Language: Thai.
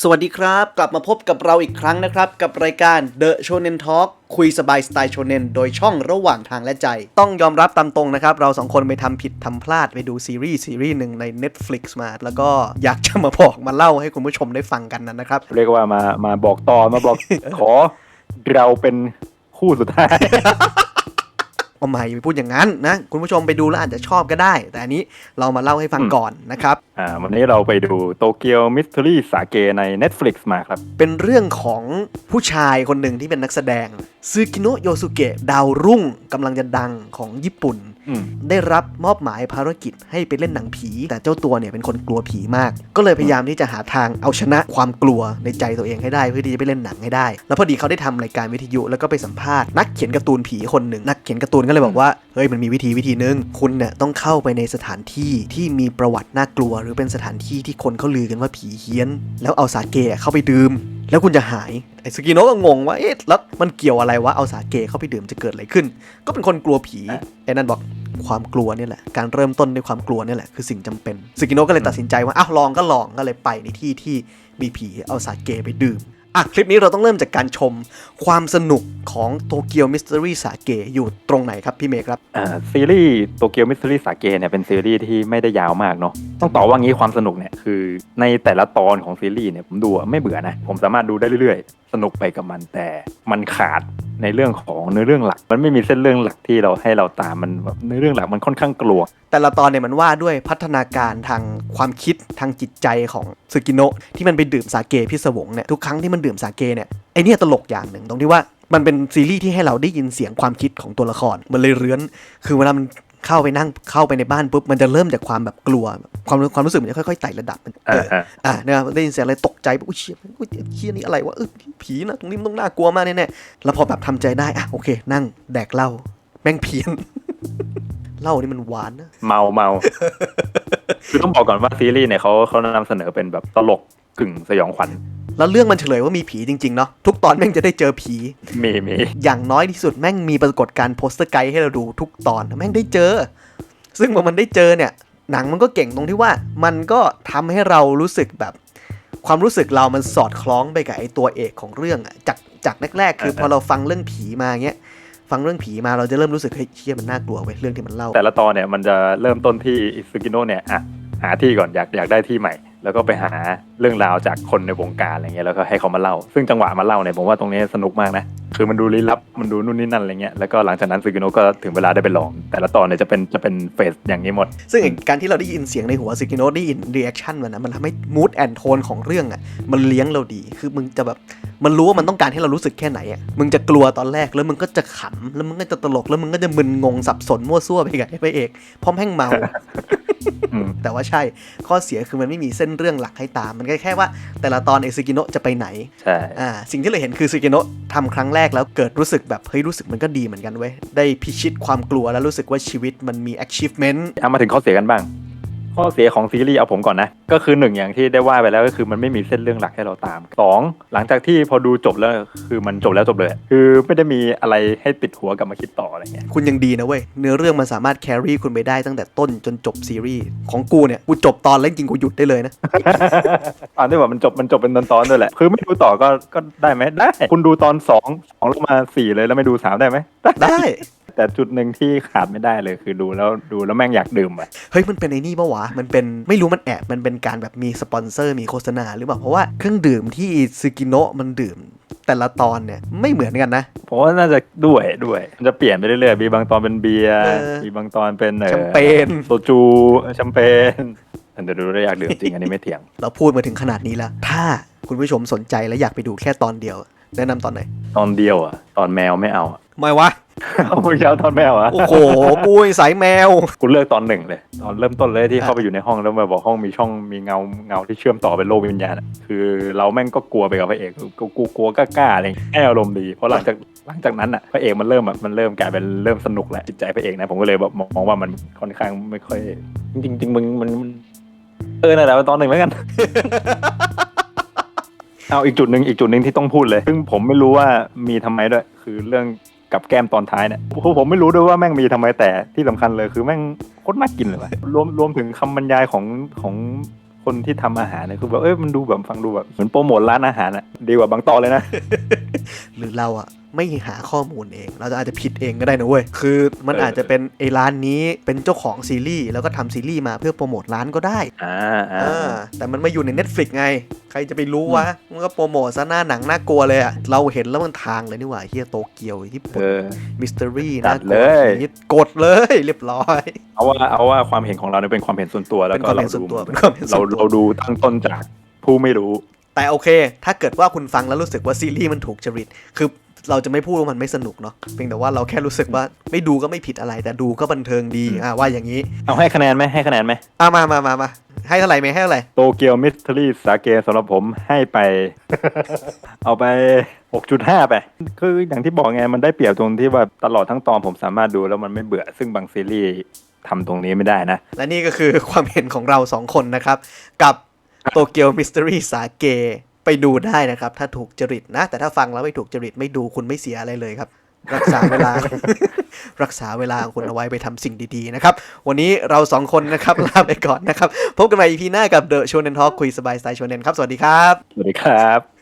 สวัสดีครับ กลับมาพบกับเราอีกครั้งนะครับ กับรายการ The Shonen Talk คุยสบายสไตล์โชเนนโดยช่องระหว่างทางและใจ ต้องยอมรับตามตรงนะครับ เราสองคนไปทำผิดทำพลาดไปดูซีรีส์ซีรีส์หนึ่งใน Netflix มา แล้วก็อยากจะมาบอกมาเล่าให้คุณผู้ชมได้ฟังกันนะครับ เรียกว่ามามาบอกต่อมาบอกขอเราเป็นคู่สุดท้าย เอาใหม่ไปพูดอย่างนั้นนะคุณผู้ชมไปดูแล้วอาจจะชอบก็ได้ แต่อันนี้เรามาเล่าให้ฟังอืมก่อนนะครับอ่าวันนี้เราไปดูโตเกียวมิส t ท r รี่สาเกใน Netflix มาครับ เป็นเรื่องของผู้ชายคนหนึ่งที่เป็นนักแสดงซึกิโนะโยสุเกะดาวรุ่งกำลังจะดังของญี่ปุ่นอืม ได้รับมอบหมายภารกิจให้ไปเล่นหนังผี แต่เจ้าตัวเนี่ยเป็นคนกลัวผีมาก ก็เลยพยายามที่จะหาทางเอาชนะความกลัวในใจตัวเองให้ได้เพื่อที่จะไปเล่นหนังให้ได้ แล้วพอดีเขาได้ทำรายการวิทยุแล้วก็ไปสัมภาษณ์นักเขียนการ์ตูนผีคนหนึ่งนักเขียนการ์ตูนก็เลยบอกว่าเฮ้ยมันมีวิธีวิธีนึงคุณเนี่ยต้องเข้าไปในสถานที่ที่มีประวัติน่ากลัว หรือเป็นสถานที่ที่คนเขาลือกันว่าผีเฮี้ยน แล้วเอาสาเกะเข้าไปดื่ม แล้วคุณจะหาย ไอ้สกิโนะก็งงว่าเอ๊ะแล้วมันเกี่ยวอะไรวะเอาสาเกเข้าไปดื่มจะเกิดอะไรขึ้น ก็เป็นคนกลัวผีไอ้นั่นบอกความกลัวเนี่ยแหละการเริ่มต้นด้วยความกลัวเนี่ยแหละคือสิ่งจำเป็นสกิโนะก็เลยตัดสินใจว่าอ้าวลองก็ลองก็เลยไปในที่ที่มีผีเอาสาเกไปดื่ม อะคลิปนี้เราต้องเริ่มจากการชมความสนุกของโตเกียวมิส t ต r รี่สาเกอยู่ตรงไหนครับพี่เมย์ครับอ่าซีรีส์โตเกียวมิส t ท r รี่สาเกเนี่ยเป็นซีรีส์ที่ไม่ได้ยาวมากเนาะต้องตอบว่างี้ความสนุกเนี่ยคือในแต่ละตอนของซีรีส์เนี่ยผมดูอะไม่เบื่อนะ ผมสามารถดูได้เรื่อยๆ สนุกไปกับมันแต่มันขาด ในเรื่องของเนื้อเรื่องหลัก มันไม่มีเส้นเรื่องหลักที่เราให้เราตามมันแบบเนื้อเรื่องหลักมันค่อนข้างกลัว แต่ละตอนเนี่ยมันว่าด้วยพัฒนาการทางความคิดทางจิตใจของซึกิโนะที่มันไปดื่มสาเกพิศวงเนี่ยทุกครั้งที่มันดื่มสาเกเนี่ยไอเนี่ยตลกอย่างหนึ่งตรงที่ว่ามันเป็นซีรีส์ที่ให้เราได้ยินเสียงความคิดของตัวละครมันเลยเรื้อน คือเวลามัน เข้าไปนั่งเข้าไปในบ้านปุ๊บมันจะเริ่มจากความแบบกลัว ความความรู้สึกมันจะค่อยๆไต่ระดับมันเอออ่าอะเนี่ยได้ยินเสียงอะไรตกใจปุ๊บอุ้ยเชี่ยอุ้ยเชี่ยนี่อะไรวะเออผีนะตรงนี้มันต้องน่ากลัวมากแน่ๆแล้วพอแบบทำใจได้อะโอเค นั่งแดกเหล้าแม่งเพี้ยนเหล้านี่มันหวานนะเมาเมาคือต้องบอกก่อนว่าซีรีส์เนี่ยเขาเขานำเสนอเป็นแบบตลกกึ่งสยองขวัญ แล้วเรื่องมันเฉลยว่ามีผีจริงๆเนาะทุกตอนแม่งจะได้เจอผี มีมีอย่างน้อยที่สุดแม่งมีปรากฏการณ์โปสเตอร์ไกด์ให้เราดูทุกตอนแม่งได้เจอ ซึ่งพอมันได้เจอเนี่ย หนังมันก็เก่งตรงที่ว่า มันก็ทำให้เรารู้สึกแบบ ความรู้สึกเรามันสอดคล้องไปกับไอตัวเอกของเรื่องอะจากจากแรกๆคือพอเราฟังเรื่องผีมาเงี้ยฟังเรื่องผีมาเราจะเริ่มรู้สึกเฮ้ยเชี่ยมันน่ากลัวเว้ยเรื่องที่มันเล่า แต่ละตอนเนี่ยมันจะเริ่มต้นที่อิซึกิโนะเนี่ยอะหาที่ก่อนอยากอยากได้ที่ใหม่ แล้วก็ไปหาเรื่องราวจากคนในวงการอะไรเงี้ยแล้วก็ให้เขามาเล่า ซึ่งจังหวะมาเล่าเนี่ยผมว่าตรงนี้สนุกมากนะคือมันดูลี้ลับมันดูนู่นนี่นั่นอะไรเงี้ยแล้วก็หลังจากนั้นซึกิโนะก็ถึงเวลาได้ไปลอง แต่ละตอนเนี่ยจะเป็นจะเป็นเฟสอย่างนี้หมด ซึ่งการที่เราได้ยินเสียงในหัวซิกิโนได้ยินรีแอคชั่นมันนะมันทำให้มูดแอนโทนของเรื่องอะมันเลี้ยงเราดี คือมึงจะแบบมันรู้ว่ามันต้องการให้เรารู้สึกแค่ไหนอะมึงจะกลัวตอนแรกแล้วมึงก็จะขำแล้วมึงก็จะตลกแล้วมึงก็จะมึนงงสับสนมั่วซั่วไปกับไอ้พระเอกพร้อมแห้งเมา แต่ว่าใช่ข้อเสียคือมันไม่มีเส้นเรื่องหลักให้ตาม มันก็แค่ว่า แต่ละตอนไอซิกิโนะจะไปไหนใช่อ่าสิ่งที่เราเห็นคือซิกิโนะทำครั้งแรกแล้วเกิดรู้สึกแบบเฮ้ยรู้สึกมันก็ดีเหมือนกันเว้ยได้พิชิตความกลัวแล้วรู้สึกว่าชีวิตมันมี achievement เอามาถึงข้อเสียกันบ้าง ข้อเสียของซีรีส์เอาผมก่อนนะ ก็คือหนึ่งอย่างที่ได้ว่าไปแล้วก็คือมันไม่มีเส้นเรื่องหลักให้เราตามสองหลังจากที่พอดูจบแล้วคือมันจบแล้วจบเลย คือไม่ได้มีอะไรให้ติดหัวกลับมาคิดต่ออะไรเงี้ยคุณยังดีนะเว้ย เนื้อเรื่องมันสามารถแครี่คุณไปได้ตั้งแต่ต้นจนจบซีรีส์ของกูเนี่ยกูจบตอนแล้วจริงๆกูหยุดได้เลยนะตอนที่แบบมันจบมันจบเป็นตอนๆด้วยแหละ คือไม่ดูต่อก็ก็ได้ไหมได้ คุณดูตอนสองสองแล้วมาสี่เลยแล้วไม่ดูสามได้ไหมได้ได้ แต่จุดหนึ่งที่ขาดไม่ได้เลยคือดูแล้วดูแล้วแม่งอยากดื่มอะเฮ้ยมันเป็นไอ้นี่ปะวะ มันเป็นไม่รู้มันแอบมันเป็นการแบบมีสปอนเซอร์มีโฆษณาหรือเปล่าเพราะว่าเครื่องดื่มที่ซึกิโนะมันดื่มแต่ละตอนเนี่ยไม่เหมือนกันนะผมว่าน่าจะด้วยด้วย มันจะเปลี่ยนไปเรื่อยๆมีบางตอนเป็นเบียร์เออมีบางตอนเป็นอ่อแชมเปญโซจูแชมเปญแต่ดูแล้วอยากดื่มจริงอันนี้ไม่เถียง เราพูดมาถึงขนาดนี้แล้ว ถ้าคุณผู้ชมสนใจและอยากไปดูแค่ตอนเดียว แนะนำตอนไหน ตอนเดียวอะ ตอนแมวไม่เอาอะไม่วะ เอาเมื่อเช้าตอนแมวอะโอ้โหกูไอ้สายแมวคุณเลือกตอนหนึ่งเลย ตอนเริ่มต้นเลยที่อะเข้าไปอยู่ในห้องแล้วมาบอกห้องมีช่องมีเงาเงาที่เชื่อมต่อเป็นโลกวิญญาณอะคือเราแม่งก็กลัวไปกับพระเอกกูกูกลัวกล้าๆอะไรอย่างเงี้ยให้อารมณ์ดีเพราะหลังจากหลังจากนั้นอะพระเอกมันเริ่มแบบมันเริ่มกลายเป็นเริ่มสนุกแหละจิตใจพระเอกนะผมก็เลยแบบมองว่ามันค่อนข้างไม่ค่อย จริงๆจริงๆมึงมันมันเออนั่นแหละตอนหนึ่งแล้วกัน เอาอีกจุดหนึ่งอีกจุดหนึ่งที่ต้องพูดเลย ซึ่งผมไม่รู้ว่ามีทำไมด้วย คือเรื่อง กับแก้มตอนท้ายเนี่ยคือผมไม่รู้ด้วยว่าแม่งมีทำไมแต่ที่สำคัญเลยคือแม่งโคตรน่ากินเลยรวมรวมถึงคำบรรยายของของคนที่ทำอาหารเนี่ยคือแบบเอ้ยมันดูแบบฟังดูแบบเหมือนโปรโมทร้านอาหารอะดีกว่าบางตอนเลยนะหรือเราอะ ไม่หาข้อมูลเอง เราจะอาจจะผิดเองก็ได้นะเว้ย คือมันอาจจะเป็นไอ้ร้านนี้เป็นเจ้าของซีรีส์แล้วก็ทำซีรีส์มาเพื่อโปรโมทร้านก็ได้อ่าอ่าเออแต่มันมาอยู่ใน Netflix ไง ใครจะไปรู้วะ มันก็โปรโมทซะหน้าหนังน่ากลัวเลยอะเราเห็นแล้วมันทางเลยนี่หว่าเฮียโตเกียวญี่ปุ่เอนอมิส t ต r รี่จันะดเลยกดเลยเรียบร้อย เอาว่าเอาว่าความเห็นของเราเนี่ยเป็นความเห็นส่วนตัวแล้วเป็นก็ความเราเห็นส่ดูวนตัวเป็นความเห็นส่เราวนตัวเราดูตั้งต้นจากผู้ไม่รู้แต่โอเค ถ้าเกิดว่าคุณฟังแล้วรู้สึกว่าซีรีส์มันถูกจริต คือ เราจะไม่พูดว่ามันไม่สนุกเนาะเพียงแต่ว่าเราแค่รู้สึกว่าไม่ดูก็ไม่ผิดอะไร แต่ดูก็บันเทิงดีอ่าว่าอย่างนี้เอาให้คะแนนไหมให้คะแนนไหมอ่ามามามามาให้เท่าไหร่ไหมให้เท่าไหร่โตเกียวมิสทรีสาเกสำหรับผมให้ไป เอาไป 6.5 ไป คืออย่างที่บอกไงมันได้เปรียบตรงที่ว่าตลอดทั้งตอนผมสามารถดูแล้วมันไม่เบื่อซึ่งบางซีรีส์ทำตรงนี้ไม่ได้นะ และนี่ก็คือความเห็นของเราสองคนนะครับ กับโตเกียวมิส t ต r รี่สาเก ไปดูได้นะครับ ถ้าถูกจริตนะ แต่ถ้าฟังแล้วไม่ถูกจริตไม่ดูคุณไม่เสียอะไรเลยครับ รักษาเวลา รักษาเวลาของคุณเอาไว้ไปทำสิ่งดีๆนะครับ วันนี้เราสองคนนะครับ ลาไปก่อนนะครับ พบกันใหม่ EP หน้ากับ The Shonen Talk คุยสบายสไตล์ Shonen ครับ สวัสดีครับ สวัสดีครับ